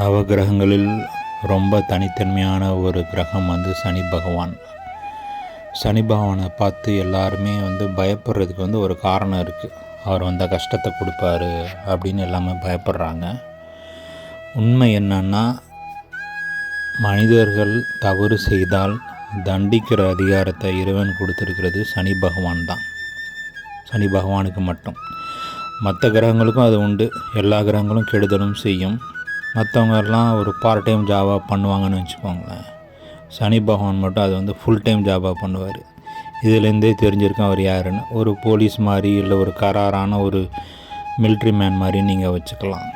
நவகிரகங்களில் ரொம்ப தனித்தன்மையான ஒரு கிரகம் வந்து சனி பகவான். சனி பகவானை பார்த்து எல்லாருமே வந்து பயப்படுறதுக்கு வந்து ஒரு காரணம் இருக்குது அவர் வந்த கஷ்டத்தை கொடுப்பாரு அப்படின்னு எல்லாமே பயப்படுறாங்க. உண்மை என்னன்னா மனிதர்கள் தவறு செய்தால் தண்டிக்கிற அதிகாரத்தை இறைவன் கொடுத்துருக்கிறது சனி பகவான் தான். சனி பகவானுக்கு மட்டும். மற்ற கிரகங்களுக்கும் அது உண்டு. எல்லா கிரகங்களும் கெடுதலும் செய்யும். மற்றவங்க எல்லாம் ஒரு பார்ட் டைம் ஜாபாக பண்ணுவாங்கன்னு வச்சுக்கோங்களேன். சனி பகவான் மட்டும் அது வந்து ஃபுல் டைம் ஜாபாக பண்ணுவார். இதுலேருந்தே தெரிஞ்சிருக்கேன் அவர் யாருன்னு. ஒரு போலீஸ் மாதிரி இல்லை ஒரு கராரான ஒரு மிலிட்ரி மேன் மாதிரி நீங்கள் வச்சுக்கலாம்.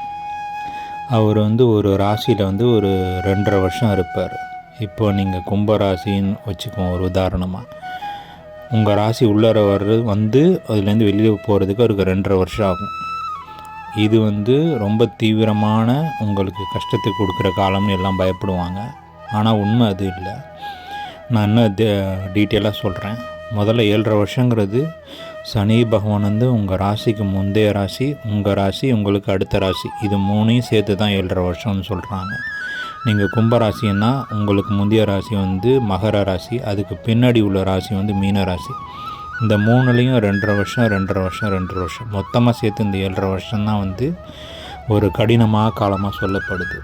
அவர் வந்து ஒரு ராசியில் வந்து ஒரு ரெண்டரை வருஷம் இருப்பார். இப்போ நீங்கள் கும்ப ராசின்னு வச்சுக்கோங்க ஒரு உதாரணமாக உங்கள் ராசி உள்ளார வர்றது வந்து அதுலேருந்து வெளியே போகிறதுக்கு அவருக்கு ரெண்டரை வருஷம் ஆகும். இது வந்து ரொம்ப தீவிரமான உங்களுக்கு கஷ்டத்தை கொடுக்குற காலம்னு எல்லாம் பயப்படுவாங்க. ஆனால் உண்மை அது இல்லை. நான் இன்னும் டீட்டெயிலாக சொல்கிறேன் முதல்ல ஏழரை வருஷங்கிறது சனி பகவான் வந்து உங்கள் ராசிக்கு முந்தைய ராசி உங்கள் ராசி உங்களுக்கு அடுத்த ராசி. இது மூணையும் சேர்த்து தான் ஏழரை வருஷம்னு சொல்கிறாங்க நீங்கள் கும்பராசின்னா உங்களுக்கு முந்தைய ராசி வந்து மகர ராசி அதுக்கு பின்னாடி உள்ள ராசி வந்து மீன ராசி. இந்த மூணுலேயும் ரெண்டரை வருஷம் ரெண்டரை வருஷம் ரெண்டரை வருஷம். மொத்தமாக சேர்த்து இந்த ஏழரை வருஷம்தான் வந்து ஒரு கடினமாக காலமாக சொல்லப்படுது.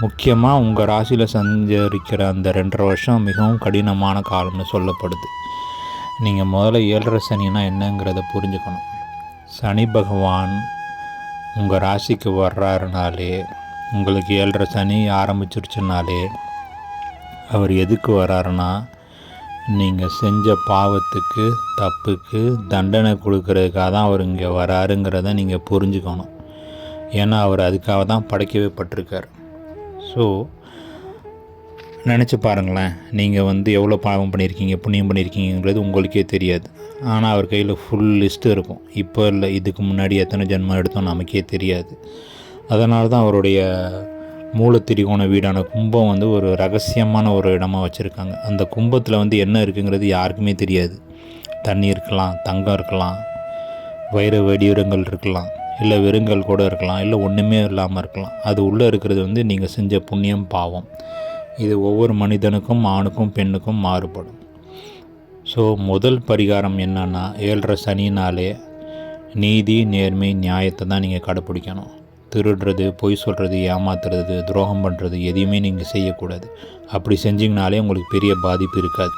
முக்கியமாக உங்கள் ராசியில் சஞ்சரிக்கிற அந்த ரெண்டரை வருஷம் மிகவும் கடினமான காலம்னு சொல்லப்படுது. நீங்கள் முதல்ல ஏழரை சனினா என்னங்கிறத புரிஞ்சுக்கணும். சனி பகவான் உங்கள் ராசிக்கு வர்றாருனாலே உங்களுக்கு ஏழரை சனி ஆரம்பிச்சிருச்சுனாலே அவர் எதுக்கு வராருன்னா நீங்கள் செஞ்ச பாவத்துக்கு தப்புக்கு தண்டனை கொடுக்கறதுக்காக தான் அவர் இங்கே வராருங்கிறத நீங்கள் புரிஞ்சுக்கணும். ஏன்னா அவர் அதுக்காக தான் படைக்கவே பட்டிருக்கார். ஸோ நினச்சி பாருங்களேன். நீங்கள் வந்து எவ்வளோ பாவம் பண்ணியிருக்கீங்க புண்ணியம் பண்ணியிருக்கீங்கிறது உங்களுக்கே தெரியாது. ஆனால் அவர் கையில் ஃபுல் லிஸ்ட்டு இருக்கும். இப்போ இல்லை இதுக்கு முன்னாடி எத்தனை ஜென்மம் எடுத்தோம் நமக்கே தெரியாது. அதனால தான் அவருடைய மூலத்திரிகோண வீடான கும்பம் வந்து ஒரு ரகசியமான ஒரு இடமா வச்சுருக்காங்க. அந்த கும்பத்தில் வந்து என்ன இருக்குங்கிறது யாருக்குமே தெரியாது. தண்ணி இருக்கலாம் தங்கம் இருக்கலாம் வைர வெடியுரங்கள் இருக்கலாம் இல்லை வெறுங்கல் கூட இருக்கலாம் இல்லை ஒன்றுமே இல்லாமல் இருக்கலாம். அது உள்ளே இருக்கிறது வந்து நீங்கள் செஞ்ச புண்ணியம் பாவம். இது ஒவ்வொரு மனிதனுக்கும் ஆணுக்கும் பெண்ணுக்கும் மாறுபடும். ஸோ முதல் பரிகாரம் என்னென்னா ஏழரை சனினாலே நீதி நேர்மை நியாயத்தை தான் நீங்கள் கடைப்பிடிக்கணும் திருடுறது பொய் சொல்கிறது ஏமாத்துறது துரோகம் பண்ணுறது எதையுமே நீங்கள் செய்யக்கூடாது. அப்படி செஞ்சிங்கனாலே உங்களுக்கு பெரிய பாதிப்பு இருக்காது.